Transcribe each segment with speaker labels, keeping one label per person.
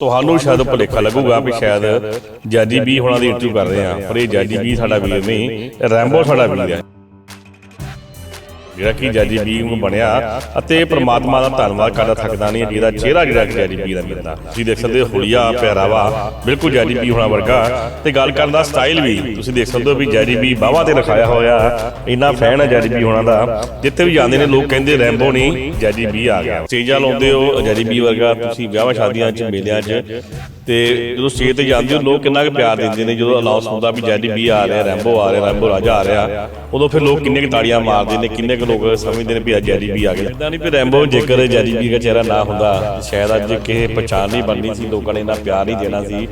Speaker 1: ਤੁਹਾਨੂੰ ਸ਼ਾਇਦ ਭੁਲੇਖਾ ਲੱਗੂਗਾ ਵੀ ਸ਼ਾਇਦ ਜੈਜੀ ਬੀ ਹੋਣਾ ਦੀ ਇੰਟਰਵਿਊ ਕਰ ਰਹੇ ਆ ਪਰ ਇਹ ਜੈਜੀ ਬੀ ਸਾਡਾ ਵੀਰ ਨਹੀਂ ਰੈਂਬੋ ਸਾਡਾ ਵੀਰ ਹੈ। ਜਿਹੜਾ ਕਿ ਜੈਜੀ ਬੀ ਨੂੰ ਬਣਿਆ ਅਤੇ ਪ੍ਰਮਾਤਮਾ ਦਾ ਧੰਨਵਾਦ ਕਰਦਾ ਥੱਕਦਾ ਨਹੀਂ ਜਿਹਦਾ ਚਿਹਰਾ ਜਿਹੜਾ ਕਿ ਜੈਜੀ ਬੀ ਦਾ ਮਿਲਦਾ ਤੁਸੀਂ ਦੇਖ ਸਕਦੇ ਹੋ ਹੁਲੀਆ, ਪਹਿਰਾਵਾ, ਬਿਲਕੁਲ ਜੈਜੀ ਬੀ ਹੋਣਾ ਵਰਗਾ। ਤੇ ਗੱਲ ਕਰਨ ਦਾ ਸਟਾਈਲ ਵੀ, ਤੁਸੀਂ ਦੇਖ ਸਕਦੇ ਹੋ ਵੀ ਜੈਜੀ ਬੀ ਬਾਹਾਂ ਤੇ ਲਿਖਾਇਆ ਹੋਇਆ, ਇੰਨਾ ਫੈਨ ਹੈ ਜੈਜੀ ਬੀ ਹੋਣਾ ਦਾ। ਜਿੱਥੇ ਵੀ ਜਾਂਦੇ ਨੇ, ਲੋਕ ਕਹਿੰਦੇ ਰੈਂਬੋ ਨਹੀਂ ਜੈਜੀ ਬੀ ਆ ਗਿਆ। ਸਟੇਜਾਂ ਲਾਉਂਦੇ ਹੋ, ਜੈਜੀ ਬੀ ਵਰਗਾ, ਤੁਸੀਂ ਵਿਆਹਾਂ ਸ਼ਾਦੀਆਂ 'ਚ, ਮੇਲਿਆਂ 'ਚ ਤੇ ਜਦੋਂ ਸਟੇਜ ਤੇ ਜਾਂਦੇ ਹੋ, ਲੋਕ ਕਿੰਨਾ ਕੁ ਪਿਆਰ ਦਿੰਦੇ ਨੇ? ਜਦੋਂ ਅਨਾਉਂਸ ਹੁੰਦਾ ਵੀ ਜੈਡੀ ਬੀ ਆ ਰਿਹਾ, ਰੈਂਬੋ ਆ ਰਿਹਾ, ਰੈਂਬੋ ਰਾਜਾ ਆ ਰਿਹਾ, ਉਦੋਂ ਫਿਰ ਲੋਕ ਕਿੰਨੇ ਕੁ ਤਾੜੀਆਂ ਮਾਰਦੇ ਨੇ, ਕਿੰਨੇ ਕੁ ਲੋਕ ਸਮਝਦੇ ਨੇ ਵੀ ਅੱਜ ਜੈਡੀ ਬੀ ਆ ਗਿਆ? ਇਦਾਂ ਨਹੀਂ ਵੀ ਰੈਂਬੋ ਜੇਕਰ ਜੈਡੀ ਬੀ ਦਾ ਚਿਹਰਾ ਨਾ ਹੁੰਦਾ, ਸ਼ਾਇਦ ਅੱਜ ਕਿਸੇ ਪਛਾਣ ਨਹੀਂ ਬਣਨੀ ਸੀ, ਲੋਕਾਂ ਨੇ ਇੰਨਾ ਪਿਆਰ ਨਹੀਂ ਦੇਣਾ ਸੀ।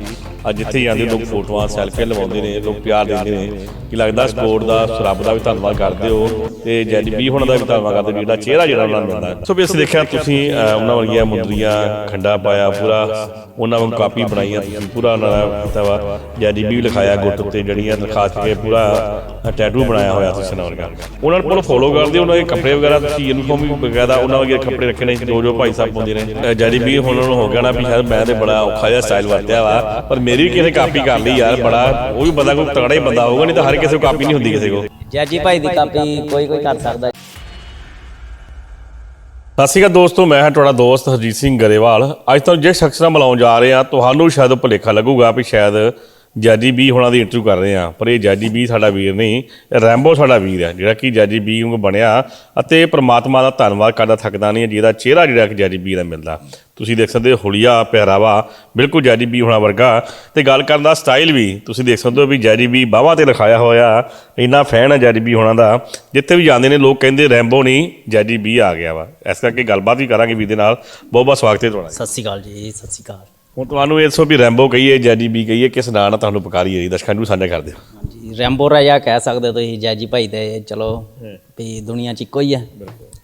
Speaker 1: ਅੱਜ ਜਿੱਥੇ ਜਾਂਦੇ ਲੋਕ ਫੋਟੋਆਂ ਸੈਲਫੀਆਂ ਲਵਾਉਂਦੇ ਨੇ ਲੋਕ ਪਿਆਰ ਦਿੰਦੇ ਨੇ। ਕਿ ਲੱਗਦਾ ਸਪੋਰਟ ਦਾ ਰੱਬ ਦਾ ਵੀ ਧੰਨਵਾਦ ਕਰਦੇ ਹੋ ਤੇ ਜੈਡੀ ਬੀ ਹੁਣ ਦਾ ਵੀ ਧੰਨਵਾਦ ਕਰਦੇ ਜਿਹੜਾ ਚਿਹਰਾ ਜਿਹੜਾ ਉਹਨਾਂ ਨੂੰ ਮਿਲਦਾ। ਸੋ ਵੀ ਅਸੀਂ ਦੇਖਿਆ ਤੁਸੀਂ ਉਹਨਾਂ ਵਰਗੀਆਂ ਮੁੰਦਰੀਆਂ ਖੰਡਾ ਪਾਇਆ ਪੂਰਾ ਉਹਨਾਂ ਨੂੰ ਕਾਪੀ ਬਣਾਈਆਂ ਪੂਰਾ ਉਹਨਾਂ ਦਾ ਕੀਤਾ ਵਾ। ਜੈਡੀ ਬੀ ਲਿਖਾਇਆ ਗੁੱਟ ਉੱਤੇ ਜਿਹੜੀਆਂ ਖਾਸ ਕੇ ਪੂਰਾ ਟੈਟੂ ਬਣਾਇਆ ਹੋਇਆ ਤੁਸੀਂ ਉਹਨਾਂ ਵਰਗਾ। ਉਹਨਾਂ ਨੂੰ ਫੋਲੋ ਕਰਦੇ ਹੋ, ਉਹਨਾਂ ਦੇ ਕੱਪੜੇ ਵਗੈਰਾ ਤੁਸੀਂ ਯੂਨੀਫਾਰਮ ਵੀ ਬਕਾਇਦਾ ਉਹਨਾਂ ਵਰਗੇ ਕੱਪੜੇ ਰੱਖੇ ਨੇ ਜੋ ਜੋ ਭਾਈ ਸਾਹਿਬ ਪਾਉਂਦੇ ਨੇ। ਜੈਡੀ ਬੀ ਹੁਣ ਉਹਨਾਂ ਨੂੰ ਹੋ ਗਿਆ ਨਾ ਵੀ ਸ਼ਾਇਦ ਮੈਂ ਤੇ ਬੜਾ ਔਖਾ ਜਿਹਾ ਸਟਾਈਲ ਵਰਤਿਆ ਵਾ ਪਰ ਮੇਰੀ ਵੀ ਕਿਸੇ ਕਾਪੀ ਕਰ ਲਈ ਯਾਰ ਬੜਾ ਉਹ ਵੀ ਬੰਦਾ ਕੋਈ ਤਗੜਾ ਹੀ ਬੰਦਾ ਹੋਊਗਾ ਨਹੀਂ ਤਾਂ ਹਰ ਕਿਸੇ ਕੋਲ ਕਾਪੀ ਨਹੀਂ ਹੁੰਦੀ ਕਿਸੇ ਕੋਲ।
Speaker 2: ਜੈਜੀ ਭਾਈ ਦੀ ਕਾਪੀ ਕੋਈ ਕੋਈ ਕਰ ਸਕਦਾ।
Speaker 1: ਸਤਿ ਸ਼੍ਰੀ ਅਕਾਲ ਦੋਸਤੋ ਮੈਂ ਹਾਂ ਤੁਹਾਡਾ ਦੋਸਤ ਹਰਜੀਤ ਸਿੰਘ ਗਰੇਵਾਲ। ਅੱਜ ਤੁਹਾਨੂੰ ਜਿਸ ਸ਼ਖਸ ਨਾਲ ਮਿਲਾਉਣ ਜਾ ਰਹੇ ਹਾਂ ਤੁਹਾਨੂੰ ਸ਼ਾਇਦ ਭੁਲੇਖਾ ਲੱਗੂਗਾ ਵੀ ਸ਼ਾਇਦ ਜੈਜੀ ਬੀ ਹੋਣਾ ਦੀ ਇੰਟਰਵਿਊ ਕਰ ਰਹੇ ਹਾਂ। ਪਰ ਇਹ ਜੈਜੀ ਬੀ ਸਾਡਾ ਵੀਰ ਨਹੀਂ ਇਹ ਰੈਂਬੋ ਸਾਡਾ ਵੀਰ ਹੈ ਜਿਹੜਾ ਕਿ ਜੈਜੀ ਬੀ ਨੂੰ ਬਣਿਆ। ਅਤੇ ਪ੍ਰਮਾਤਮਾ ਦਾ ਧੰਨਵਾਦ ਕਰਦਾ ਥੱਕਦਾ ਨਹੀਂ ਜਿਹਦਾ ਚਿਹਰਾ ਜਿਹੜਾ ਕਿ ਜੈਜੀ ਬੀ ਦਾ ਮਿਲਦਾ। ਤੁਸੀਂ ਦੇਖ ਸਕਦੇ ਹੋ ਹੁਲੀਆ ਪਹਿਰਾਵਾ ਬਿਲਕੁਲ ਜੈਜੀ ਬੀ ਹੋਣਾ ਵਰਗਾ। ਤੇ ਗੱਲ ਕਰਨ ਦਾ ਸਟਾਈਲ ਵੀ ਤੁਸੀਂ ਦੇਖ ਸਕਦੇ ਹੋ ਵੀ ਜੈਜੀ ਬੀ ਬਾਹਾਂ ਤੇ ਲਿਖਾਇਆ ਹੋਇਆ ਇੰਨਾ ਫੈਨ ਹੈ ਜੈਜੀ ਬੀ ਹੋਣਾ ਦਾ। ਜਿੱਥੇ ਵੀ ਜਾਂਦੇ ਨੇ ਲੋਕ ਕਹਿੰਦੇ ਰੈਂਬੋ ਨਹੀਂ ਜੈਜੀ ਬੀ ਆ ਗਿਆ ਵਾ। ਇਸ ਕਰਕੇ ਗੱਲਬਾਤ ਵੀ ਕਰਾਂਗੇ ਵੀਰ ਦੇ ਨਾਲ। ਬਹੁਤ ਬਹੁਤ ਸਵਾਗਤ ਹੈ ਤੁਹਾਡਾ।
Speaker 2: ਸਤਿ ਸ਼੍ਰੀ ਅਕਾਲ ਜੀ ਸਤਿ ਸ਼੍ਰੀ ਅਕਾਲ।
Speaker 1: ਹੁਣ ਤੁਹਾਨੂੰ ਇਹ ਦੱਸੋ ਵੀ ਰੈਂਬੋ ਕਹੀਏ ਜੈਜੀ ਬੀ ਕਹੀਏ ਕਿਸ ਨਾਂ ਨਾਲ ਤੁਹਾਨੂੰ ਪੁਕਾਰੀਏ ਜੀ ਦਰਸ਼ਕਾਂ ਨੂੰ ਸਾਂਝਾ ਕਰ ਦਿਓ।
Speaker 2: ਹਾਂਜੀ ਰੈਂਬੋ ਰਾਜਾ ਕਹਿ ਸਕਦੇ ਹੋ ਤੁਸੀਂ ਜੈਜੀ ਭਾਈ ਤੇ ਚਲੋ ਵੀ ਦੁਨੀਆ 'ਚ ਇੱਕੋ ਹੀ ਆ।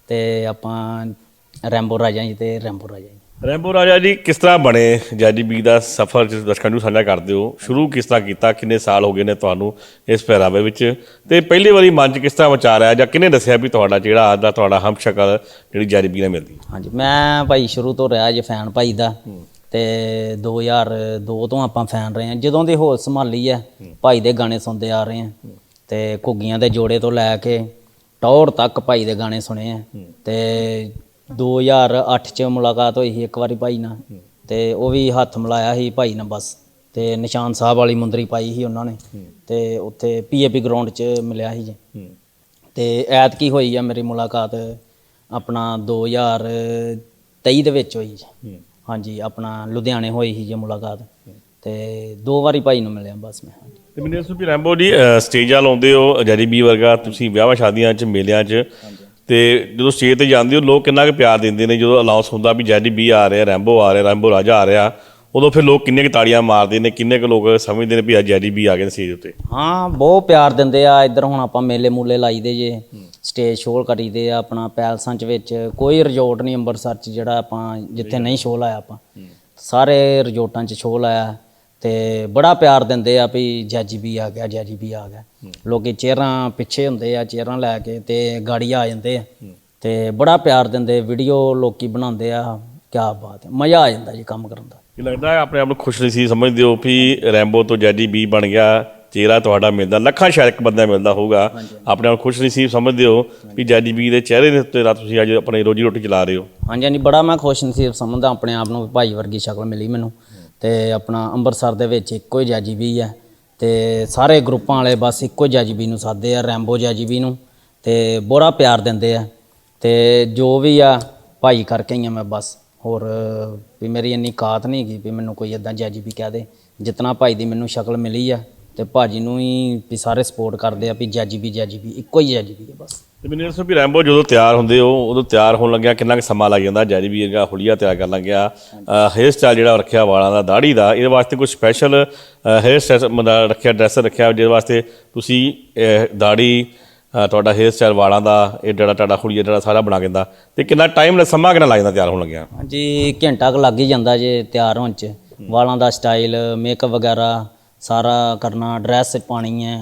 Speaker 2: ਤੇ ਆਪਾਂ ਰੈਂਬੋ ਰਾਜਾ ਜੀ ਤੇ ਰੈਂਬੋ ਰਾਜਾ ਜੀ
Speaker 1: ਰੈਂਬੋ ਰਾਜਾ ਜੀ ਕਿਸ ਤਰ੍ਹਾਂ ਬਣੇ ਜੈਜੀ ਬੀ ਦਾ ਸਫ਼ਰ ਜਿਸ ਦਰਸ਼ਕਾਂ ਨੂੰ ਸਾਂਝਾ ਕਰ ਦਿਓ ਸ਼ੁਰੂ ਕਿਸ ਤਰ੍ਹਾਂ ਕੀਤਾ? ਕਿੰਨੇ ਸਾਲ ਹੋ ਗਏ ਨੇ ਤੁਹਾਨੂੰ ਇਸ ਪਹਿਰਾਵੇ ਵਿੱਚ? ਤੇ ਪਹਿਲੀ ਵਾਰੀ ਮਨ 'ਚ ਕਿਸ ਤਰ੍ਹਾਂ ਵਿਚਾਰ ਆਇਆ ਜਾਂ ਕਿਹਨੇ ਦੱਸਿਆ ਵੀ ਤੁਹਾਡਾ ਜਿਹੜਾ ਅੱਜ ਦਾ ਤੁਹਾਡਾ ਹਮਸ਼ਕਲ ਜਿਹੜੀ ਜੈਜੀ ਬੀ ਨਾਲ ਮਿਲਦੀ?
Speaker 2: ਹਾਂਜੀ ਮੈਂ ਭਾਈ ਸ਼ੁਰੂ ਤੋਂ ਰਿਹਾ ਜੇ ਫੈਨ ਭਾਈ ਦਾ। ਤੇ 2002 ਤੋਂ ਆਪਾਂ ਫੈਨ ਰਹੇ ਹਾਂ। ਜਦੋਂ ਦੀ ਹੋਸ਼ ਸੰਭਾਲੀ ਹੈ ਭਾਈ ਦੇ ਗਾਣੇ ਸੁਣਦੇ ਆ ਰਹੇ ਹਾਂ। ਤੇ ਘੁੱਗੀਆਂ ਦੇ ਜੋੜੇ ਤੋਂ ਲੈ ਕੇ ਟੌਰ ਤੱਕ ਭਾਈ ਦੇ ਗਾਣੇ ਸੁਣੇ ਆ। ਤੇ 2008 ਚ ਮੁਲਾਕਾਤ ਹੋਈ ਸੀ ਇੱਕ ਵਾਰੀ ਭਾਈ ਨਾਲ। ਤੇ ਉਹ ਵੀ ਹੱਥ ਮਿਲਾਇਆ ਸੀ ਭਾਈ ਨਾਲ ਬਸ। ਤੇ ਨਿਸ਼ਾਨ ਸਾਹਿਬ ਵਾਲੀ ਮੁੰਦਰੀ ਪਾਈ ਸੀ ਉਹਨਾਂ ਨੇ। ਤੇ ਉੱਥੇ ਪੀਏਪੀ ਗਰਾਊਂਡ 'ਚ ਮਿਲਿਆ ਸੀ ਜੀ। ਤੇ ਐਤਕੀ ਹੋਈ ਆ ਮੇਰੀ ਮੁਲਾਕਾਤ ਆਪਣਾ 2023 ਦੇ ਵਿੱਚ ਹੋਈ ਜੀ। ਹਾਂਜੀ ਆਪਣਾ ਲੁਧਿਆਣੇ ਹੋਈ ਸੀ ਜੀ ਮੁਲਾਕਾਤ। ਤੇ ਦੋ ਵਾਰੀ ਭਾਈ ਨੂੰ ਮਿਲਿਆ ਬਸ ਮੈਂ।
Speaker 1: ਤੇ ਮੈਨੂੰ ਇਸ ਵੀ ਰੈਂਬੋ ਜੀ ਸਟੇਜਾਂ ਲਾਉਂਦੇ ਹੋ ਜੈਜੀ ਬੀ ਵਰਗਾ ਤੁਸੀਂ ਵਿਆਹਾਂ ਸ਼ਾਦੀਆਂ 'ਚ ਮੇਲਿਆਂ 'ਚ। ਤੇ ਜਦੋਂ ਸਟੇਜ ਤੇ ਜਾਂਦੇ ਹੋ ਲੋਕ ਕਿੰਨਾ ਕੁ ਪਿਆਰ ਦਿੰਦੇ ਨੇ ਜਦੋਂ ਅਨਾਉਂਸ ਹੁੰਦਾ ਵੀ ਜੈਜੀ ਬੀ ਆ ਰਿਹਾ ਰੈਂਬੋ ਆ ਰਿਹਾ ਰੈਂਬੋ ਰਾਜਾ ਆ ਰਿਹਾ ਉਦੋਂ ਫਿਰ ਲੋਕ ਕਿੰਨੇ ਕੁ ਤਾੜੀਆਂ ਮਾਰਦੇ ਨੇ ਕਿੰਨੇ ਕੁ ਲੋਕ ਸਮਝਦੇ ਨੇ ਵੀ ਅੱਜ ਜੈਜੀ ਬੀ ਆ ਗਏ ਨੇ ਸਟੇਜ ਉੱਤੇ?
Speaker 2: ਹਾਂ ਬਹੁਤ ਪਿਆਰ ਦਿੰਦੇ ਆ। ਇੱਧਰ ਹੁਣ ਆਪਾਂ ਮੇਲੇ ਮੂਲੇ ਲਾਈਦੇ ਜੇ ਸਟੇਜ ਸ਼ੋਅ ਕਰੀਦੇ ਆ ਆਪਣਾ ਪੈਲਸਾਂ 'ਚ ਵਿੱਚ। ਕੋਈ ਰਿਜ਼ੋਰਟ ਨਹੀਂ ਅੰਮ੍ਰਿਤਸਰ 'ਚ ਜਿਹੜਾ ਆਪਾਂ ਜਿੱਥੇ ਨਹੀਂ ਸ਼ੋਅ ਲਾਇਆ ਆਪਾਂ। ਸਾਰੇ ਰਿਜ਼ੋਰਟਾਂ 'ਚ ਸ਼ੋਅ ਲਾਇਆ। ਤੇ ਬੜਾ ਪਿਆਰ ਦਿੰਦੇ ਆ ਵੀ ਜੈਜੀ ਵੀ ਆ ਗਿਆ ਜੈਜੀ ਵੀ ਆ ਗਿਆ। ਲੋਕੀ ਚਿਹਰਾਂ ਪਿੱਛੇ ਹੁੰਦੇ ਆ ਚਿਹਰਾਂ ਲੈ ਕੇ ਤੇ ਗਾੜੀ ਆ ਜਾਂਦੇ ਆ। ਤੇ ਬੜਾ ਪਿਆਰ ਦਿੰਦੇ ਵੀਡੀਓ ਲੋਕੀ ਬਣਾਉਂਦੇ ਆ ਕੀ ਬਾਤ ਹੈ। ਮਜ਼ਾ ਆ ਜਾਂਦਾ ਜੀ ਕੰਮ ਕਰਨ ਦਾ।
Speaker 1: ਕੀ ਲੱਗਦਾ ਹੈ ਆਪਣੇ ਆਪ ਨੂੰ ਖੁਸ਼ ਨਸੀਬ ਸਮਝਦੇ ਹੋ ਵੀ ਰੈਂਬੋ ਤੋਂ ਜੈਜੀ ਬੀ ਬਣ ਗਿਆ ਚਿਹਰਾ ਤੁਹਾਡਾ ਮਿਲਦਾ ਲੱਖਾਂ ਸ਼ਾਇਦ ਇੱਕ ਬੰਦਾ ਮਿਲਦਾ ਹੋਊਗਾ। ਆਪਣੇ ਆਪ ਨੂੰ ਖੁਸ਼ ਨਸੀਬ ਸਮਝਦੇ ਹੋ ਵੀ ਜੈਜੀ ਬੀ ਦੇ ਚਿਹਰੇ ਦੇ ਉੱਤੇ ਰਾਤ ਤੁਸੀਂ ਅੱਜ ਆਪਣੀ ਰੋਜੀ ਰੋਟੀ ਚਲਾ ਰਹੇ ਹੋ।
Speaker 2: ਹਾਂਜੀ ਹਾਂਜੀ ਬੜਾ ਮੈਂ ਖੁਸ਼ ਨਸੀਬ ਸਮਝਦਾ ਆਪਣੇ ਆਪ ਨੂੰ ਭਾਈ ਵਰਗੀ ਸ਼ਕਲ ਮਿਲੀ ਮੈਨੂੰ। ਤੇ ਆਪਣਾ ਅੰਮ੍ਰਿਤਸਰ ਦੇ ਵਿੱਚ ਇੱਕੋ ਹੀ ਜੈਜੀ ਵੀ ਹੈ ਤੇ ਸਾਰੇ ਗਰੁੱਪਾਂ ਵਾਲੇ ਬਸ ਇੱਕੋ ਜੈਜੀ ਵੀ ਨੂੰ ਸਾਦੇ ਆ, ਰੈਂਬੋ ਜੈਜੀ ਵੀ ਨੂੰ ਤੇ ਬੜਾ ਪਿਆਰ ਦਿੰਦੇ ਆ ਤੇ ਜੋ ਵੀ ਆ, ਭਾਈ ਕਰਕੇ ਹੀ ਆ ਮੈਂ ਬਸ। ਹੋਰ ਵੀ ਮੇਰੀ ਇੰਨੀ ਕਾਤ ਨਹੀਂ ਹੈਗੀ ਵੀ ਮੈਨੂੰ ਕੋਈ ਇਦਾਂ ਜੈਜੀ ਵੀ ਕਹਿ ਦੇ। ਜਿਤਨਾ ਭਾਈ ਦੀ ਮੈਨੂੰ ਸ਼ਕਲ ਮਿਲੀ ਆ ਤੇ ਭਾਜੀ ਨੂੰ ਹੀ ਵੀ ਸਾਰੇ ਸਪੋਰਟ ਕਰਦੇ ਆ ਵੀ ਜੈਜੀ ਵੀ ਜੈਜੀ ਵੀ ਇੱਕੋ ਹੀ ਜੈਜੀ ਵੀ ਹੈ ਬਸ।
Speaker 1: ਤੇ ਮੈਨੂੰ ਦੱਸੋ ਵੀ ਰੈਂਬੋ ਜਦੋਂ ਤਿਆਰ ਹੁੰਦੇ ਹੋ ਉਦੋਂ ਤਿਆਰ ਹੋਣ ਲੱਗਿਆ ਕਿੰਨਾ ਕੁ ਸਮਾਂ ਲੱਗ ਜਾਂਦਾ? ਜੈਜੀ ਵੀ ਹੈਗਾ ਹੁਲੀਆ ਤਿਆਰ ਕਰਨ ਲੱਗਿਆ ਹੇਅਰ ਸਟਾਈਲ ਜਿਹੜਾ ਰੱਖਿਆ ਵਾਲਾਂ ਦਾ ਦਾੜੀ ਦਾ ਇਹਦੇ ਵਾਸਤੇ ਕੋਈ ਸਪੈਸ਼ਲ ਹੇਅਰ ਸਟਾਈਲ ਰੱਖਿਆ ਡਰੈਸ ਰੱਖਿਆ ਜਿਹਦੇ ਵਾਸਤੇ ਤੁਸੀਂ ਦਾੜੀ ਤੁਹਾਡਾ ਹੇਅਰ ਸਟਾਈਲ ਵਾਲਾਂ ਦਾ ਇਹ ਜਿਹੜਾ ਤੁਹਾਡਾ ਹੁਲੀਆ ਜਿਹੜਾ ਸਾਰਾ ਬਣਾ ਦਿੰਦਾ। ਤੇ ਕਿੰਨਾ ਟਾਈਮ ਸਮਾਂ ਕਿੰਨਾ ਲੱਗ ਜਾਂਦਾ ਤਿਆਰ ਹੋਣ ਲੱਗਿਆ?
Speaker 2: ਹਾਂਜੀ ਘੰਟਾ ਕੁ ਲੱਗ ਹੀ ਜਾਂਦਾ ਜੇ ਤਿਆਰ ਹੋਣ ਚ। ਵਾਲਾਂ ਦਾ ਸਟਾਈਲ ਮੇਕਅਪ ਵਗੈਰਾ ਸਾਰਾ ਕਰਨਾ ਡਰੈਸ ਪਾਣੀ ਹੈ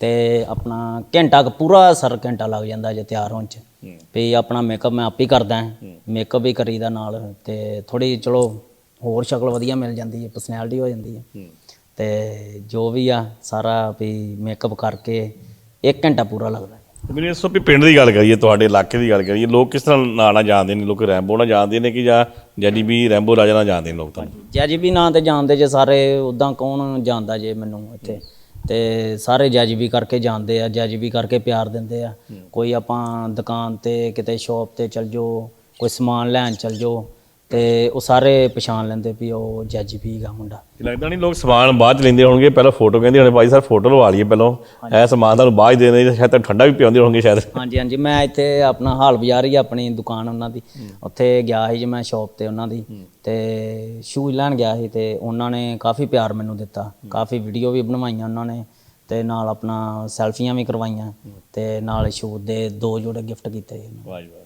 Speaker 2: ਤੇ ਆਪਣਾ ਘੰਟਾ ਕੁ ਪੂਰਾ ਸਰ ਘੰਟਾ ਲੱਗ ਜਾਂਦਾ ਜੇ ਤਿਆਰ ਹੋਣ ਚ। ਵੀ ਆਪਣਾ ਮੇਕਅਪ ਮੈਂ ਆਪ ਹੀ ਕਰਦਾ ਮੇਕਅਪ ਵੀ ਕਰੀਦਾ ਨਾਲ ਤੇ ਥੋੜੀ ਚਲੋ ਹੋਰ ਸ਼ਕਲ ਵਧੀਆ ਮਿਲ ਜਾਂਦੀ ਹੈ ਪਰਸਨੈਲਿਟੀ ਹੋ ਜਾਂਦੀ ਹੈ। ਤੇ ਜੋ ਵੀ ਆ ਸਾਰਾ ਵੀ ਮੇਕਅਪ ਕਰਕੇ 1 ਘੰਟਾ ਪੂਰਾ ਲੱਗਦਾ।
Speaker 1: ਮੈਨੂੰ ਇਸ ਤੋਂ ਵੀ ਪਿੰਡ ਦੀ ਗੱਲ ਕਰੀਏ ਤੁਹਾਡੇ ਇਲਾਕੇ ਦੀ ਗੱਲ ਕਰੀਏ ਲੋਕ ਕਿਸ ਤਰ੍ਹਾਂ ਨਾਂ ਨਾਲ ਜਾਣਦੇ ਨੇ ਲੋਕ ਰੈਂਬੋ ਨਾਲ ਜਾਣਦੇ ਨੇ ਕਿ ਜਾਂ ਜੈਡੀ ਵੀ ਰੈਂਬੋ ਰਾਜਾ ਨਾਲ ਜਾਣਦੇ ਨੇ ਲੋਕ ਤਾਂ?
Speaker 2: ਜੱਜ ਵੀ ਨਾਂ ਤੇ ਜਾਣਦੇ ਜੇ ਸਾਰੇ ਉਦਾਂ ਕੌਣ ਜਾਣਦਾ ਜੇ ਮੈਨੂੰ ਇੱਥੇ? ਤੇ ਸਾਰੇ ਜੱਜ ਵੀ ਕਰਕੇ ਜਾਣਦੇ ਆ ਜੱਜ ਵੀ ਕਰਕੇ ਪਿਆਰ ਦਿੰਦੇ ਆ। ਕੋਈ ਆਪਾਂ ਦੁਕਾਨ ਤੇ ਕਿਤੇ ਸ਼ਾਪ ਤੇ ਚਲ ਜਾਓ ਕੋਈ ਸਮਾਨ ਲੈਣ ਚਲ ਜਾਓ ਤੇ ਉਹ ਸਾਰੇ ਪਛਾਣ ਲੈਂਦੇ ਵੀ ਉਹ ਜੱਜ ਵੀ ਗਾ ਮੁੰਡਾ।
Speaker 1: ਲੱਗਦਾ ਨਹੀਂ ਲੋਕ ਸਮਾਨ ਬਾਅਦ ਚ ਲੈਂਦੇ ਹੋਣਗੇ ਪਹਿਲਾਂ ਫੋਟੋ ਕਹਿੰਦੇ ਹੋਣੇ ਭਾਈ ਸਰ ਫੋਟੋ ਲਵਾ ਲਈਏ ਪਹਿਲਾਂ। ਇਹ ਸਮਾਨ ਤੁਹਾਨੂੰ ਬਾਅਦ ਚ ਦੇ ਸ਼ਾਇਦ ਤੁਹਾਨੂੰ ਠੰਡਾ ਵੀ ਪਿਆਉਂਦੇ ਹੋਣਗੇ ਸ਼ਾਇਦ।
Speaker 2: ਹਾਂਜੀ ਹਾਂਜੀ ਮੈਂ ਇੱਥੇ ਆਪਣਾ ਹਾਲ ਬਾਜ਼ਾਰ ਹੀ ਆਪਣੀ ਦੁਕਾਨ ਉਹਨਾਂ ਦੀ। ਉੱਥੇ ਗਿਆ ਸੀ ਜੀ ਮੈਂ ਸ਼ਾਪ ਤੇ ਉਹਨਾਂ ਦੀ। ਤੇ ਸ਼ੂਜ਼ ਲੈਣ ਗਿਆ ਸੀ ਤੇ ਉਹਨਾਂ ਨੇ ਕਾਫੀ ਪਿਆਰ ਮੈਨੂੰ ਦਿੱਤਾ। ਕਾਫੀ ਵੀਡੀਓ ਵੀ ਬਣਵਾਈਆਂ ਉਹਨਾਂ ਨੇ ਤੇ ਨਾਲ ਆਪਣਾ ਸੈਲਫੀਆਂ ਵੀ ਕਰਵਾਈਆਂ ਤੇ ਨਾਲ ਸ਼ੂਜ਼ ਦੇ ਦੋ ਜੋੜੇ ਗਿਫਟ ਕੀਤੇ।
Speaker 1: ਵਾਹ ਵਾਹ।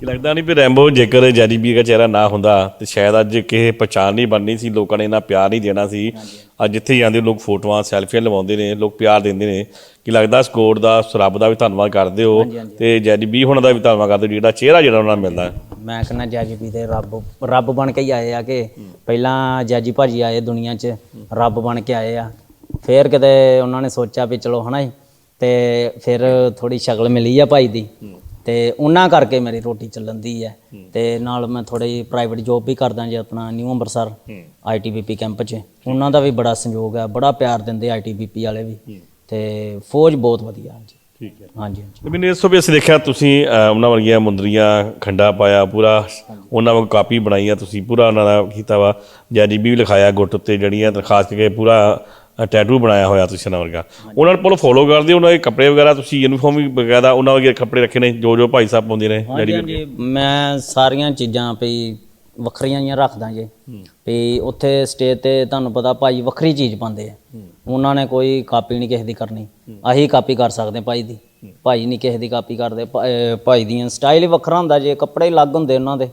Speaker 1: ਕਿ ਲੱਗਦਾ ਨਹੀਂ ਵੀ ਰੈਂਬੋ ਜੇਕਰ ਜੈਡੀ ਬੀ ਦਾ ਚਿਹਰਾ ਨਾ ਹੁੰਦਾ ਤੇ ਸ਼ਾਇਦ ਅੱਜ ਕਿਸੇ ਪਛਾਣ ਨਹੀਂ ਬਣਨੀ ਸੀ ਲੋਕਾਂ ਨੇ ਇਹਨਾਂ ਪਿਆਰ ਨਹੀਂ ਦੇਣਾ ਸੀ। ਅੱਜ ਜਿੱਥੇ ਜਾਂਦੇ ਲੋਕ ਫੋਟੋਆਂ ਸੈਲਫੀਆਂ ਲਵਾਉਂਦੇ ਨੇ ਲੋਕ ਪਿਆਰ ਦਿੰਦੇ ਨੇ। ਕਿ ਲੱਗਦਾ ਸਕੋਰ ਦਾ ਰੱਬ ਦਾ ਵੀ ਧੰਨਵਾਦ ਕਰਦੇ ਹੋ ਤੇ ਜੈਡੀ ਬੀ ਹੁਣ ਦਾ ਵੀ ਧੰਨਵਾਦ ਕਰਦੇ ਹੋ, ਜਿਹੜਾ ਚਿਹਰਾ ਜਿਹੜਾ ਉਹਨਾਂ ਨੂੰ ਮਿਲਦਾ।
Speaker 2: ਮੈਂ ਕਹਿੰਦਾ ਜੱਜ ਵੀ ਤੇ ਰੱਬ ਰੱਬ ਬਣ ਕੇ ਹੀ ਆਏ ਆ ਕਿ ਪਹਿਲਾਂ ਜੱਜੀ ਭਾਜੀ ਆਏ ਦੁਨੀਆ 'ਚ ਰੱਬ ਬਣ ਕੇ ਆਏ ਆ। ਫਿਰ ਕਿਤੇ ਉਹਨਾਂ ਨੇ ਸੋਚਿਆ ਵੀ ਚਲੋ ਹਨਾ ਤੇ ਫਿਰ ਥੋੜੀ ਸ਼ਕਲ ਮਿਲੀ ਆ ਭਾਈ ਦੀ। ਤੇ ਉਹਨਾਂ ਕਰਕੇ ਮੇਰੀ ਰੋਟੀ ਚੱਲਣ ਦੀ ਹੈ। ਤੇ ਨਾਲ ਮੈਂ ਥੋੜੀ ਪ੍ਰਾਈਵੇਟ ਜੋਬ ਵੀ ਕਰਦਾ ਜੀ ਆਪਣਾ ਨਿਊ ਅੰਮ੍ਰਿਤਸਰ ਆਈਟੀਬੀਪੀ ਕੈਂਪ 'ਚ। ਉਹਨਾਂ ਦਾ ਵੀ ਬੜਾ ਸੰਯੋਗ ਹੈ ਬੜਾ ਪਿਆਰ ਦਿੰਦੇ ਆਈਟੀਬੀਪੀ ਵਾਲੇ ਵੀ। ਤੇ ਫੌਜ ਬਹੁਤ ਵਧੀਆ ਹਾਂਜੀ
Speaker 1: ਠੀਕ ਹੈ।
Speaker 2: ਹਾਂਜੀ ਹਾਂਜੀ।
Speaker 1: ਮੈਨੂੰ ਇਸ ਤੋਂ ਵੀ ਅਸੀਂ ਦੇਖਿਆ ਤੁਸੀਂ ਉਹਨਾਂ ਵਰਗੀਆਂ ਮੁੰਦਰੀਆਂ ਖੰਡਾ ਪਾਇਆ ਪੂਰਾ ਉਹਨਾਂ ਵਾਂਗ ਕਾਪੀ ਬਣਾਈ ਆ ਤੁਸੀਂ ਪੂਰਾ ਉਹਨਾਂ ਦਾ ਕੀਤਾ ਵਾ। ਬੀ ਵੀ ਲਿਖਾਇਆ ਗੁੱਟ ਉੱਤੇ ਜੜੀਆਂ ਤੇ ਖਾਸ ਕਰਕੇ ਪੂਰਾ ਟੈਟੂ ਬਣਾਇਆ ਹੋਇਆ ਤੁਸੀਂ ਉਹਨਾਂ ਵਰਗਾ। ਉਹਨਾਂ ਨੂੰ ਫੋਲੋ ਕਰਦੇ ਉਹਨਾਂ ਦੇ ਕੱਪੜੇ ਵਗੈਰਾ ਤੁਸੀਂ ਯੂਨੀਫਾਰਮ ਵੀ ਬਕਾਇਦਾ ਉਹਨਾਂ ਵਰਗੇ ਕੱਪੜੇ ਰੱਖੇ ਨੇ ਜੋ ਜੋ ਭਾਈ ਸਾਹਿਬ ਪਾਉਂਦੇ ਨੇ
Speaker 2: ਹਾਂਜੀ ਹਾਂਜੀ। ਮੈਂ ਸਾਰੀਆਂ ਚੀਜ਼ਾਂ ਵੀ ਵੱਖਰੀਆਂ ਹੀ ਰੱਖਦਾ ਜੀ। ਵੀ ਉੱਥੇ ਸਟੇਜ ਤੇ ਤੁਹਾਨੂੰ ਪਤਾ ਭਾਈ ਵੱਖਰੀ ਚੀਜ਼ ਪਾਉਂਦੇ ਆ। ਉਹਨਾਂ ਨੇ ਕੋਈ ਕਾਪੀ ਨਹੀਂ ਕਿਸੇ ਦੀ ਕਰਨੀ। ਆਹੀ ਕਾਪੀ ਕਰ ਸਕਦੇ ਭਾਈ ਦੀ। ਭਾਈ ਨਹੀਂ ਕਿਸੇ ਦੀ ਕਾਪੀ ਕਰਦੇ। ਭਾਈ ਦੀਆਂ ਸਟਾਈਲ ਹੀ ਵੱਖਰਾ ਹੁੰਦਾ। ਜੇ ਕੱਪੜੇ ਅਲੱਗ ਹੁੰਦੇ ਉਹਨਾਂ ਦੇ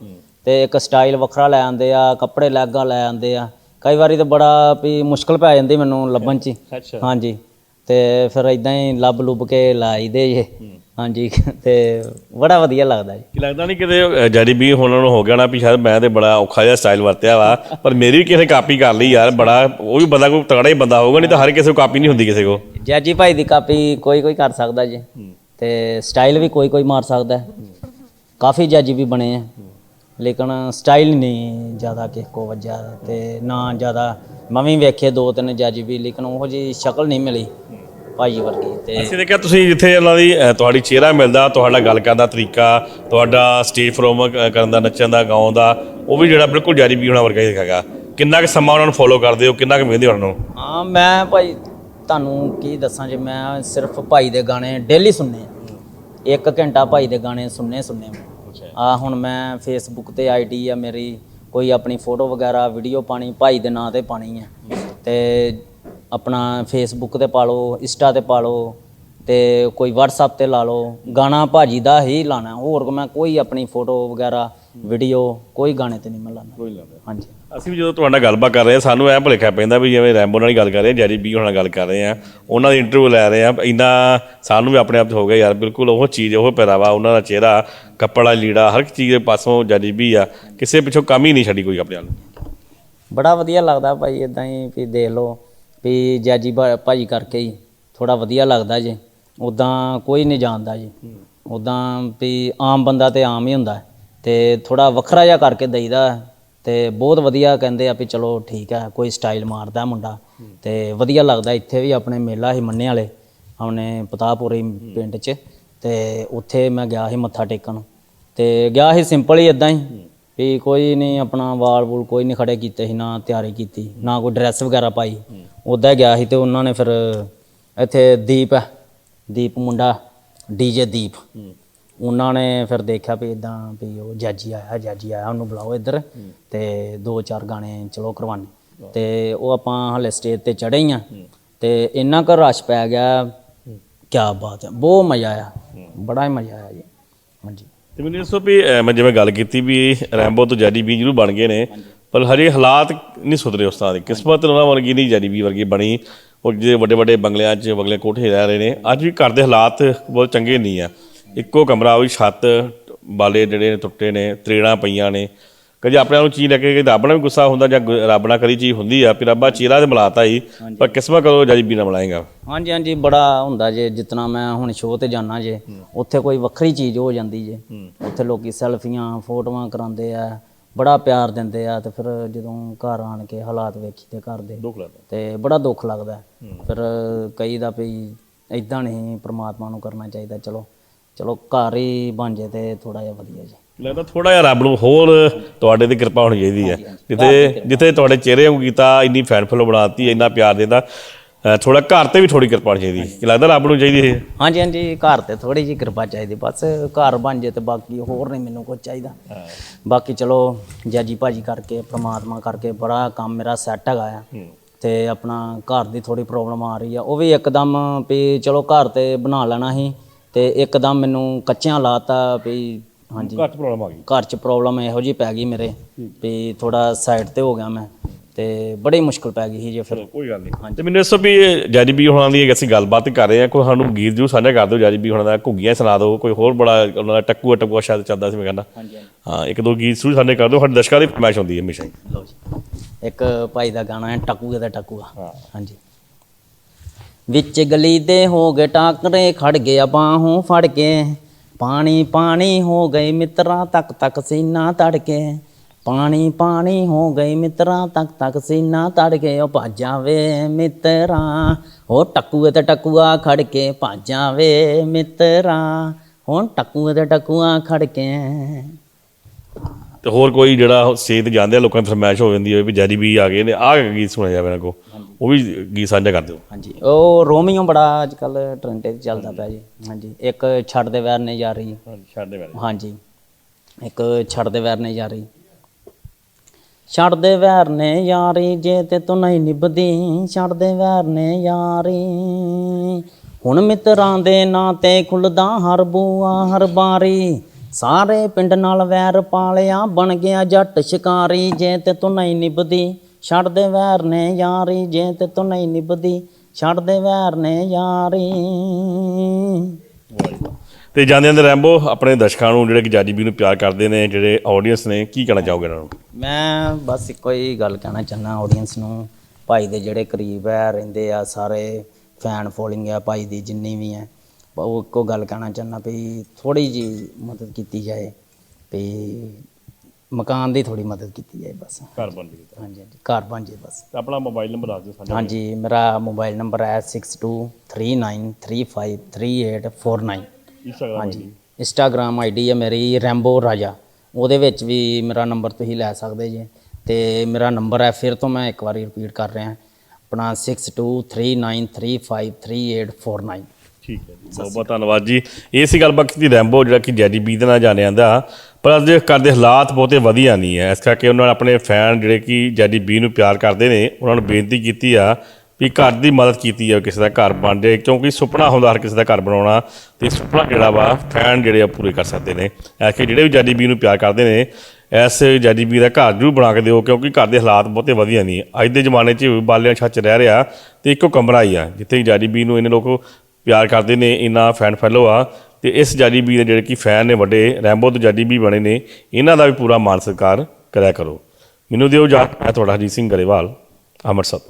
Speaker 2: ਤੇ ਇੱਕ ਸਟਾਈਲ ਵੱਖਰਾ ਲੈ ਆਉਂਦੇ ਆ ਕੱਪੜੇ ਅਲੱਗ ਲੈ ਆਉਂਦੇ ਆ। ਕਈ ਵਾਰੀ ਤਾਂ ਬੜਾ ਵੀ ਮੁਸ਼ਕਲ ਪੈ ਜਾਂਦੀ ਮੈਨੂੰ ਲੱਭਣ ਚ ਹੀ।
Speaker 1: ਅੱਛਾ।
Speaker 2: ਹਾਂਜੀ। ਤੇ ਫਿਰ ਇਦਾਂ ਹੀ ਲੱਭ ਲੁੱਭ ਕੇ ਲਾਈਦੇ ਜੇ। ਹਾਂਜੀ। ਤੇ ਬੜਾ ਵਧੀਆ ਲੱਗਦਾ ਜੀ।
Speaker 1: ਕੀ ਲੱਗਦਾ ਨਹੀਂ ਕਿਤੇ ਜੈਡੀ ਬੀ ਹੁਣ ਨੂੰ ਹੋ ਗਿਆ ਨਾ ਵੀ ਸ਼ਾਇਦ ਮੈਂ ਤੇ ਬੜਾ ਔਖਾ ਜਿਹਾ ਸਟਾਈਲ ਵਰਤਿਆ ਵਾ ਪਰ ਮੇਰੀ ਵੀ ਕਿਸੇ ਨੇ ਕਾਪੀ ਕਰ ਲਈ ਯਾਰ ਬੜਾ ਉਹ ਵੀ ਬੰਦਾ ਕੋਈ ਤਗੜਾ ਹੀ ਬੰਦਾ ਹੋਊਗਾ ਨਹੀਂ ਤਾਂ ਹਰ ਕਿਸੇ ਕੋ ਕਾਪੀ ਨਹੀਂ ਹੁੰਦੀ ਕਿਸੇ ਕੋ
Speaker 2: ਜੈਜੀ ਭਾਈ ਦੀ ਕਾਪੀ ਕੋਈ ਕੋਈ ਕਰ ਸਕਦਾ ਜੀ। ਤੇ ਸਟਾਈਲ ਵੀ ਕੋਈ ਕੋਈ ਮਾਰ ਸਕਦਾ। ਹੈ। ਕਾਫੀ ਜੱਜ ਵੀ ਬਣੇ ਆ। ਲੇਕਿਨ ਸਟਾਈਲ ਨਹੀਂ ਜ਼ਿਆਦਾ ਕਿਸੇ ਕੋ ਵੱਜਿਆ ਤੇ ਨਾ ਜ਼ਿਆਦਾ ਮੈਂ ਵੀ ਵੇਖੇ ਦੋ ਤਿੰਨ ਜੱਜ ਵੀ ਲੇਕਿਨ ਉਹੋ ਜੀ ਸ਼ਕਲ ਨਹੀਂ ਮਿਲੀ ਭਾਈ ਵਰਗੀ ਤੇ
Speaker 1: ਅਸੀਂ ਦੇਖਿਆ ਤੁਸੀਂ ਜਿੱਥੇ ਉਹਨਾਂ ਦੀ ਅ, ਤੁਹਾਡੀ ਚਿਹਰਾ ਮਿਲਦਾ ਤੁਹਾਡਾ ਗੱਲ ਕਰਨ ਦਾ ਤਰੀਕਾ ਤੁਹਾਡਾ ਸਟੇਜ ਪਰਫਾਰਮ ਕਰਨ ਦਾ ਨੱਚਣ ਦਾ ਗਾਉਣ ਦਾ ਉਹ ਵੀ ਜਿਹੜਾ ਬਿਲਕੁਲ ਜਾਰੀ ਵੀ ਹੋਣਾ ਵਰਗਾ ਹੀ ਹੈਗਾ। ਕਿੰਨਾ ਕੁ ਸਮਾਂ ਉਹਨਾਂ ਨੂੰ ਫੋਲੋ ਕਰਦੇ ਹੋ ਕਿੰਨਾ ਕੁ ਹੋ ਉਹਨਾਂ ਨੂੰ?
Speaker 2: ਹਾਂ ਮੈਂ ਭਾਈ ਤੁਹਾਨੂੰ ਕੀ ਦੱਸਾਂ ਜੇ ਮੈਂ ਸਿਰਫ ਭਾਈ ਦੇ ਗਾਣੇ ਡੇਲੀ ਸੁਣਨੇ ਆ। ਇੱਕ ਘੰਟਾ ਭਾਈ ਦੇ ਗਾਣੇ ਸੁਣਨੇ ਸੁਣਨੇ ਆ ਹੁਣ ਮੈਂ ਫੇਸਬੁੱਕ ਤੇ ਆਈਡੀ ਆ ਮੇਰੀ ਕੋਈ ਆਪਣੀ ਫੋਟੋ ਵਗੈਰਾ ਵੀਡੀਓ ਪਾਣੀ ਭਾਈ ਦੇ ਨਾਂ ਤੇ ਪਾਣੀ ਹੈ ਤੇ ਆਪਣਾ ਫੇਸਬੁੱਕ ਤੇ ਪਾ ਲਓ ਇੰਸਟਾ ਤੇ ਪਾ ਲਓ ਤੇ ਕੋਈ WhatsApp ਤੇ ਲਾ ਲਓ ਗਾਣਾ ਭਾਜੀ ਦਾ ਹੀ ਲਾਣਾ। ਹੋਰ ਮੈਂ ਕੋਈ ਆਪਣੀ ਫੋਟੋ ਵਗੈਰਾ ਵੀਡੀਓ ਕੋਈ ਗਾਣੇ ਤੇ ਨਹੀਂ ਮੈਂ ਲਾਣਾ।
Speaker 1: ਕੋਈ ਲੱਗਦਾ
Speaker 2: ਹਾਂਜੀ।
Speaker 1: ਅਸੀਂ ਵੀ ਜਦੋਂ ਤੁਹਾਡਾ ਗੱਲਬਾਤ ਕਰ ਰਹੇ ਹਾਂ, ਸਾਨੂੰ ਐ ਭੁਲੇਖਾ ਪੈਂਦਾ ਵੀ ਜਿਵੇਂ ਰੈਂਬੋ ਨਾਲ ਹੀ ਗੱਲ ਕਰ ਰਹੇ ਹਾਂ ਜੈਰੀ ਬੀ ਹੋਣਾ ਨਾਲ ਗੱਲ ਕਰ ਰਹੇ ਆ ਉਹਨਾਂ ਦੀ ਇੰਟਰਵਿਊ ਲੈ ਰਹੇ ਆ ਇੰਨਾ ਸਾਨੂੰ ਵੀ ਆਪਣੇ ਆਪ 'ਚ ਹੋ ਗਿਆ ਯਾਰ, ਬਿਲਕੁਲ ਉਹ ਚੀਜ਼ ਉਹ ਪਹਿਰਾਵਾ ਉਹਨਾਂ ਦਾ ਚਿਹਰਾ, ਕੱਪੜਾ, ਲੀੜਾ, ਹਰ ਇੱਕ ਚੀਜ਼ ਦੇ ਪਾਸੋਂ ਜੈਰੀ ਬੀ ਆ, ਕਿਸੇ ਪਿੱਛੋਂ ਕੰਮ ਹੀ ਨਹੀਂ ਛੱਡੀ ਕੋਈ ਆਪਣੇ ਆਪ ਨੂੰ।
Speaker 2: ਬੜਾ ਵਧੀਆ ਲੱਗਦਾ ਭਾਈ ਇਦਾਂ ਹੀ ਵੀ ਦੇਖ ਲਓ, ਵੀ ਜੈਜੀ ਭਾ- ਭਾਜੀ ਕਰਕੇ ਹੀ ਥੋੜਾ ਵਧੀਆ ਲੱਗਦਾ ਜੀ ਉਦਾਂ ਕੋਈ ਨਹੀਂ ਜਾਣਦਾ ਜੀ ਉਦਾਂ ਵੀ ਆਮ ਬੰਦਾ ਤੇ ਆਮ ਹੀ ਹੁੰਦਾ ਹੈ ਤੇ ਥੋੜਾ ਵੱਖਰਾ ਜਿਹਾ ਕਰਕੇ ਦਈਦਾ। ਤੇ ਬਹੁਤ ਵਧੀਆ ਕਹਿੰਦੇ ਆ ਵੀ ਚਲੋ ਠੀਕ ਹੈ ਕੋਈ ਸਟਾਈਲ ਮਾਰਦਾ ਮੁੰਡਾ। ਤੇ ਵਧੀਆ ਲੱਗਦਾ ਇੱਥੇ ਵੀ ਆਪਣੇ ਮੇਲਾ ਸੀ ਮੰਨੇ ਵਾਲੇ, ਆਪਣੇ ਪਤਾਪੁਰੀ ਪਿੰਡ 'ਚ। ਤੇ ਉੱਥੇ ਮੈਂ ਗਿਆ ਸੀ ਮੱਥਾ ਟੇਕਣ। ਤੇ ਗਿਆ ਸੀ ਸਿੰਪਲ ਹੀ ਇਦਾਂ ਹੀ, ਵੀ ਕੋਈ ਨਹੀਂ ਆਪਣਾ ਵਾਲ ਵੂਲ ਕੋਈ ਨਹੀਂ ਖੜੇ ਕੀਤੇ ਸੀ, ਨਾ ਤਿਆਰੀ ਕੀਤੀ, ਨਾ ਕੋਈ ਡਰੈਸ ਵਗੈਰਾ ਪਾਈ। ਉੱਦਾਂ ਹੀ ਗਿਆ ਸੀ ਤੇ ਉਹਨਾਂ ਨੇ ਫਿਰ ਇੱਥੇ ਦੀਪ ਹੈ ਦੀਪ ਮੁੰਡਾ ਡੀਜੇ ਦੀਪ। ਉਹਨਾਂ ਨੇ ਫਿਰ ਦੇਖਿਆ ਵੀ ਇਦਾਂ ਵੀ ਉਹ ਜਾਜੀ ਆਇਆ ਜਾਜੀ ਆਇਆ ਉਹਨੂੰ ਬੁਲਾਓ ਇੱਧਰ ਤੇ ਦੋ ਚਾਰ ਗਾਣੇ ਚਲੋ ਕਰਵਾਣੇ ਤੇ ਉਹ ਆਪਾਂ ਹਲੇ ਸਟੇਜ ਤੇ ਚੜੇ ਹੀ ਆ। ਤੇ ਇੰਨਾ ਕੁ ਰਸ਼ ਪੈ ਗਿਆ ਕੀ ਬਾਤ ਹੈ ਬਹੁਤ ਮਜ਼ਾ ਆਇਆ। ਬੜਾ ਹੀ ਮਜ਼ਾ ਆਇਆ ਜੀ। ਹਾਂਜੀ।
Speaker 1: ਤੇ ਮੈਨੂੰ ਦੱਸੋ ਵੀ ਮੈਂ ਜਿਵੇਂ ਗੱਲ ਕੀਤੀ ਵੀ ਰੈਂਬੋ ਤੋਂ ਜੈਡੀ ਬੀ ਜਿਹਨੂੰ ਬਣ ਗਏ ਨੇ ਪਰ ਹਜੇ ਹਾਲਾਤ ਨਹੀਂ ਸੁਧਰੇ ਉਸ ਤਰ੍ਹਾਂ ਦੀ। ਕਿਸਮਤ ਉਹਨਾਂ ਵਰਗੀ ਨਹੀਂ ਜੈਡੀ ਬੀ ਵਰਗੀ ਬਣੀ। ਉਹ ਜਿਹੜੇ ਵੱਡੇ ਵੱਡੇ ਬੰਗਲਿਆਂ 'ਚ ਬੰਗਲੇ ਕੋਠੇ ਰਹਿ ਰਹੇ ਨੇ। ਅੱਜ ਵੀ ਘਰ ਦੇ ਹਾਲਾਤ ਬਹੁਤ ਚੰਗੇ ਨਹੀਂ ਆ। ਇੱਕੋ ਕਮਰਾ ਉਹੀ ਛੱਤ ਬਾਲੇ ਜਿਹੜੇ ਨੇ ਟੁੱਟੇ ਨੇ ਤਰੇੜਾਂ ਪਈਆਂ ਨੇ। ਕਦੇ ਆਪਣੇ ਆਪ ਨੂੰ ਚੀਜ਼ ਲੈ ਕੇ ਰੱਬ ਨਾਲ ਵੀ ਗੁੱਸਾ ਹੁੰਦਾ ਜਾਂ ਗੁ- ਰੱਬ ਨਾਲ ਕਦੀ ਚੀਜ਼ ਹੁੰਦੀ ਆ ਵੀ ਰੱਬਾ ਚੀਰਾ ਤੇ ਮਿਲਾਤਾ ਹੀ ਪਰ ਕਿਸਮਤ ਕਰੋ ਜੱਜ ਬੀ ਨਾਲ ਮਿਲਾਏਗਾ
Speaker 2: ਹਾਂਜੀ ਹਾਂਜੀ ਬੜਾ ਹੁੰਦਾ ਜੇ ਜਿਤਨਾ ਮੈਂ ਹੁਣ ਸ਼ੋਅ ਤੇ ਜਾਣਾ ਜੇ ਉੱਥੇ ਕੋਈ ਵੱਖਰੀ ਚੀਜ਼ ਹੋ ਜਾਂਦੀ ਜੇ। ਉੱਥੇ ਲੋਕੀ ਸੈਲਫੀਆਂ ਫੋਟੋਆਂ ਕਰਾਉਂਦੇ ਆ ਬੜਾ ਪਿਆਰ ਦਿੰਦੇ ਆ ਤੇ ਫਿਰ ਜਦੋਂ ਘਰ ਆਣ ਕੇ ਹਾਲਾਤ ਵੇਖੀਦੇ ਘਰ ਦੇ
Speaker 1: ਦੁੱਖ ਲੱਗਦਾ।
Speaker 2: ਤੇ ਬੜਾ ਦੁੱਖ ਲੱਗਦਾ। ਹੈ। ਫਿਰ ਕਈ ਦਾ ਵੀ ਇਦਾਂ ਨਹੀਂ ਪ੍ਰਮਾਤਮਾ ਨੂੰ ਕਰਨਾ ਚਾਹੀਦਾ ਚਲੋ। ਚਲੋ ਘਰ ਹੀ ਬਣ ਜੇ ਤੇ ਥੋੜਾ ਜਿਹਾ ਵਧੀਆ ਜੀ।
Speaker 1: ਲੱਗਦਾ ਥੋੜਾ ਜਿਹਾ ਰੱਬ ਨੂੰ ਹੋਰ ਤੁਹਾਡੇ ਤੇ ਕਿਰਪਾ ਹੋਣੀ ਚਾਹੀਦੀ ਹੈ। ਜਿੱਥੇ ਜਿੱਥੇ ਤੁਹਾਡੇ ਚਿਹਰੇ ਨੂੰ ਕੀਤਾ ਇੰਨੀ ਫੈਨ ਫਲੋ ਬਣਾਤੀ ਇੰਨਾ ਪਿਆਰ ਦੇਦਾ ਥੋੜਾ ਘਰ ਤੇ ਵੀ ਥੋੜੀ ਕਿਰਪਾ ਹੋਣੀ ਚਾਹੀਦੀ ਕਿ ਲੱਗਦਾ ਰੱਬ ਨੂੰ ਚਾਹੀਦੀ ਹੈ
Speaker 2: ਹਾਂਜੀ ਹਾਂਜੀ ਘਰ ਤੇ ਥੋੜੀ ਜਿਹੀ ਕਿਰਪਾ ਚਾਹੀਦੀ ਬਸ ਘਰ ਬਣ ਜੇ ਤੇ ਬਾਕੀ ਹੋਰ ਨਹੀਂ ਮੈਨੂੰ ਕੁਝ ਚਾਹੀਦਾ। ਬਾਕੀ ਚਲੋ ਜੱਜੀ ਭਾਜੀ ਕਰਕੇ ਪ੍ਰਮਾਤਮਾ ਕਰਕੇ ਬੜਾ ਕੰਮ ਮੇਰਾ ਸੈੱਟ ਹੈਗਾ ਆ। ਤੇ ਆਪਣਾ ਘਰ ਦੀ ਥੋੜੀ ਪ੍ਰੋਬਲਮ ਆ ਰਹੀ ਆ। ਉਹ ਵੀ ਇੱਕਦਮ ਵੀ ਚਲੋ ਘਰ ਤੇ ਬਣਾ ਲੈਣਾ ਸੀ। ਤੇ ਇੱਕਦਮ ਮੈਨੂੰ ਕੱਚਿਆਂ ਲਾਤਾ ਵੀ ਹਾਂਜੀ।
Speaker 1: ਘੱਟ ਪ੍ਰੋਬਲਮ ਆ ਗਈ?
Speaker 2: ਘਰ 'ਚ ਪ੍ਰੋਬਲਮ ਇਹੋ ਜੀ ਪੈ ਗਈ ਮੇਰੇ ਵੀ ਥੋੜਾ ਸਾਈਡ ਤੇ ਹੋ ਗਿਆ ਮੈਂ ਤੇ ਬੜੀ ਮੁਸ਼ਕਲ ਪੈ ਗਈ ਸੀ ਜੇ ਫਿਰ।
Speaker 1: ਕੋਈ ਗੱਲ ਨਹੀਂ ਤੇ ਮੈਨੂੰ ਦੱਸੋ ਵੀ ਜੱਜ ਬੀ ਹੋਣਾ ਦੀ ਅਸੀਂ ਗੱਲਬਾਤ ਕਰ ਰਹੇ ਹਾਂ ਕੋਈ ਸਾਨੂੰ ਗੀਤ ਜੂ ਸਾਂਝਾ ਕਰ ਦਿਓ ਜੱਜ ਬੀ ਹੋਣਾ ਦਾ ਘੁੱਗੀਆਂ ਸੁਣਾ ਦਿਓ ਕੋਈ ਹੋਰ ਬੜਾ ਉਹਨਾਂ ਦਾ ਟੱਕੂ ਟੱਕੂ ਸ਼ਾਇਦ ਚੱਲਦਾ ਸੀ ਮੈਂ ਕਹਿੰਦਾ। ਹਾਂ ਇੱਕ ਦੋ ਗੀਤ ਸ਼ੁਰੂ ਸਾਡੇ ਕਰ ਦਿਓ ਸਾਡੇ ਦਰਸ਼ਕਾਂ ਦੀ ਫਰਮਾਇਸ਼ ਹੁੰਦੀ ਹੈ ਹਮੇਸ਼ਾ ਹੀ।
Speaker 2: ਲਓ ਜੀ। ਇੱਕ ਭਾਈ ਦਾ ਗਾਣਾ ਹੈ ਟਕੂਏ ਦਾ ਟਕੂਆ। ਹਾਂਜੀ। ਵਿੱਚ ਗਲੀ ਦੇ ਹੋ ਗਏ ਟਾਕਰੇ, ਖੜ ਗਿਆ ਬਾਹੋਂ ਫੜ ਕੇ। ਪਾਣੀ ਪਾਣੀ ਹੋ ਗਏ ਮਿੱਤਰਾਂ ਤੱਕ ਤੱਕ ਸੀਨਾ ਤੜ ਕੇ। ਪਾਣੀ ਪਾਣੀ ਹੋ ਗਏ ਮਿੱਤਰਾਂ ਤੱਕ ਤੱਕ ਸੀਨਾ ਤੜ ਕੇ। ਉਹ ਭਾਜਾਵੇ ਮਿੱਤਰਾਂ, ਹੋ ਟਕੂਏ ਤੇ ਟਕੂਆ ਖੜ ਕੇ। ਭਾਜਾਵੇ ਮਿੱਤਰਾਂ, ਹੁਣ ਟਕੂਏ ਤੇ ਟਕੂਆ ਖੜ ਕੇ।
Speaker 1: ਤੇ ਹੋਰ ਕੋਈ ਜਿਹੜਾ ਸੇਤ ਜਾਂਦੇ ਆ, ਲੋਕਾਂ ਦੀ ਫਰਮਾਇਸ਼ ਹੋ ਜਾਂਦੀ ਹੈ ਵੀ ਜੱਜ ਬੀ ਆ ਗਏ ਨੇ। ਆਹ ਗੀਤ ਸੁਣਿਆ ਜਾਵੇ ਇਹਨਾਂ ਕੋ ਉਹ ਵੀ ਗੀਤ ਸਾਂਝਾ ਕਰ ਦਿਓ।
Speaker 2: ਹਾਂਜੀ ਉਹ ਰੋਮੀਓ ਬੜਾ ਅੱਜ ਕੱਲ ਟ੍ਰੈਂਡ ਤੇ ਚੱਲਦਾ ਪਿਆ ਜੀ। ਹਾਂਜੀ ਇੱਕ ਛੱਡ ਦੇ ਵੈਰ ਨੇ ਜਾ ਰਹੀ।
Speaker 1: ਛੱਡ ਦੇ
Speaker 2: ਹਾਂਜੀ ਇੱਕ ਛੱਡ ਦੇ ਵੈਰ ਨੇ ਜਾ ਰਹੀ। ਛੱਡ ਦੇ ਵੈਰ ਨੇ ਯਾਰੀ ਜੇ ਤੇ ਤੂੰ ਨਹੀਂ ਨਿਭਦੀ। ਛੱਡ ਦੇ ਵੈਰ ਨੇ ਯਾਰੀ ਹੁਣ ਮਿੱਤਰਾਂ ਦੇ ਨਾਂ ਤੇ ਖੁੱਲਦਾ ਹਰ ਬੂਆ ਹਰ ਬਾਰੀ। ਸਾਰੇ ਪਿੰਡ ਨਾਲ ਵੈਰ ਪਾਲਿਆ ਬਣ ਗਿਆ ਜੱਟ ਸ਼ਿਕਾਰੀ। ਜੇ ਤੇ ਤੂੰ ਨਹੀਂ ਨਿਭਦੀ ਛੱਡ ਦੇ ਵੈਰ ਨੇ ਯਾਰੀ ਜੇ ਤੇ ਤੂੰ ਨਹੀਂ ਨਿਭਦੀ ਛੱਡ ਦੇ ਵੈਰ ਨੇ ਯਾਰੀ।
Speaker 1: ਤੇ ਜਾਂਦੇ ਅੰਦਰ ਰੈਂਬੋ ਆਪਣੇ ਦਰਸ਼ਕਾਂ ਨੂੰ ਜਿਹੜੇ ਜਾਜੀ ਵੀ ਨੂੰ ਪਿਆਰ ਕਰਦੇ ਨੇ ਜਿਹੜੇ ਆਡੀਅנס ਨੇ ਕੀ ਕਹਿਣਾ ਚਾਹੋਗੇ ਇਹਨਾਂ ਨੂੰ?
Speaker 2: ਮੈਂ ਬਸ ਇੱਕੋ ਹੀ ਗੱਲ ਕਹਿਣਾ ਚਾਹਨਾ ਆਡੀਅנס ਨੂੰ ਭਾਈ ਦੇ ਜਿਹੜੇ ਕਰੀਬ ਹੈ ਰਹਿੰਦੇ ਆ ਸਾਰੇ ਫੈਨ ਫੋਲੋਇੰਗ ਆ ਭਾਈ ਦੀ ਜਿੰਨੀ ਵੀ ਹੈ ਉਹ ਇੱਕੋ ਗੱਲ ਕਹਿਣਾ ਚਾਹਨਾ ਵੀ ਥੋੜੀ ਜੀ ਮਦਦ ਕੀਤੀ ਜਾਏ ਵੀ ਮਕਾਨ ਦੀ ਥੋੜੀ ਮਦਦ ਕੀਤੀ ਜਾਏ ਬਸ।
Speaker 1: ਘਰ ਬਣ ਗਏ
Speaker 2: ਹਾਂਜੀ ਹਾਂਜੀ। ਘਰ ਬਣ ਜੇ ਬਸ।
Speaker 1: ਤੇ ਆਪਣਾ ਮੋਬਾਈਲ ਨੰਬਰ ਦੱਸ ਦਿਓ ਸਾਨੂੰ
Speaker 2: ਹਾਂਜੀ ਮੇਰਾ ਮੋਬਾਈਲ ਨੰਬਰ ਹੈ 6239353849
Speaker 1: ਇੰਸਟਾਗ੍ਰਾਮ
Speaker 2: ਹਾਂਜੀ। ਇੰਸਟਾਗ੍ਰam ਆਈਡੀ ਹੈ ਮੇਰੀ ਰੈਂਬੋ ਰਾਜਾ। ਉਹਦੇ ਵਿੱਚ ਵੀ ਮੇਰਾ ਨੰਬਰ ਤੁਸੀਂ ਲੈ ਸਕਦੇ ਜੇ। ਤੇ ਮੇਰਾ ਨੰਬਰ ਹੈ ਫਿਰ ਤੋਂ ਮੈਂ ਇੱਕ ਵਾਰੀ ਰਿਪੀਟ ਕਰ ਰਿਹਾ। ਆਪਣਾ 6239353849
Speaker 1: ਠੀਕ ਹੈ ਜੀ ਬਹੁਤ ਬਹੁਤ ਧੰਨਵਾਦ ਜੀ। ਇਹ ਸੀ ਗੱਲਬਾਤ ਕੀਤੀ ਰੈਂਬੋ ਜਿਹੜਾ ਕਿ ਜੈਡੀ ਬੀ ਦੇ ਨਾਲ ਜਾਣਿਆ ਜਾਂਦਾ। ਪਰ ਅੱਜ ਦੇ ਘਰ ਦੇ ਹਾਲਾਤ ਬਹੁਤੇ ਵਧੀਆ ਨਹੀਂ ਹੈ। ਇਸ ਕਰਕੇ ਉਹਨਾਂ ਨੇ ਆਪਣੇ ਫੈਨ ਜਿਹੜੇ ਕਿ ਜੈਡੀ ਬੀ ਨੂੰ ਪਿਆਰ ਕਰਦੇ ਨੇ, ਉਹਨਾਂ ਨੂੰ ਬੇਨਤੀ ਕੀਤੀ ਆ ਵੀ ਘਰ ਦੀ ਮਦਦ ਕੀਤੀ ਜਾਵੇ ਕਿਸੇ ਦਾ ਘਰ ਬਣ ਜਾਏ, ਕਿਉਂਕਿ ਸੁਪਨਾ ਹੁੰਦਾ ਹਰ ਕਿਸੇ ਦਾ ਘਰ ਬਣਾਉਣਾ ਤੇ ਸੁਪਨਾ ਜਿਹੜਾ ਵਾ, ਫੈਨ ਜਿਹੜੇ ਆ ਪੂਰੇ ਕਰ ਸਕਦੇ ਨੇ। ਐਸ ਕਿ ਜਿਹੜੇ ਵੀ ਜੈਡੀ ਬੀ ਨੂੰ ਪਿਆਰ ਕਰਦੇ ਨੇ ਐਸ ਜੈਡੀ ਬੀ ਦਾ ਘਰ ਜ਼ਰੂਰ ਬਣਾ ਕੇ ਦਿਓ, ਕਿਉਂਕਿ ਘਰ ਦੇ ਹਾਲਾਤ ਬਹੁਤੇ ਵਧੀਆ ਨਹੀਂ। ਅੱਜ ਦੇ ਜ਼ਮਾਨੇ 'ਚ ਬਾਲਿਆਂ ਛੱਚ ਰਹਿ ਰਿਹਾ ਤੇ ਇੱਕੋ ਕਮਰਾ ਹੀ ਆ, ਜਿੱਥੇ ਜੈਡੀ ਬੀ ਨੂੰ ਇਹਨੇ ਲੋਕ ਪਿਆਰ ਕਰਦੇ ਨੇ, ਇੰਨਾ ਫੈਨ ਫੈਲੋ ਆ। ਤੇ ਇਸ ਜਾਜੀ ਬੀ ਦੇ ਜਿਹੜੇ ਕਿ ਫੈਨ ਨੇ ਵੱਡੇ, ਰੈਂਬੋ ਤੋਂ ਜਾਜੀ ਬੀ ਬਣੇ ਨੇ, ਇਹਨਾਂ ਦਾ ਵੀ ਪੂਰਾ ਮਾਨ ਸਤਿਕਾਰ ਕਰਿਆ ਕਰੋ। ਮੈਨੂੰ ਦਿਓ ਜਾ ਮੈਂ ਤੁਹਾਡਾ ਹਰਜੀਤ ਸਿੰਘ ਗਰੇਵਾਲ, ਅੰਮ੍ਰਿਤਸਰ ਤੋਂ।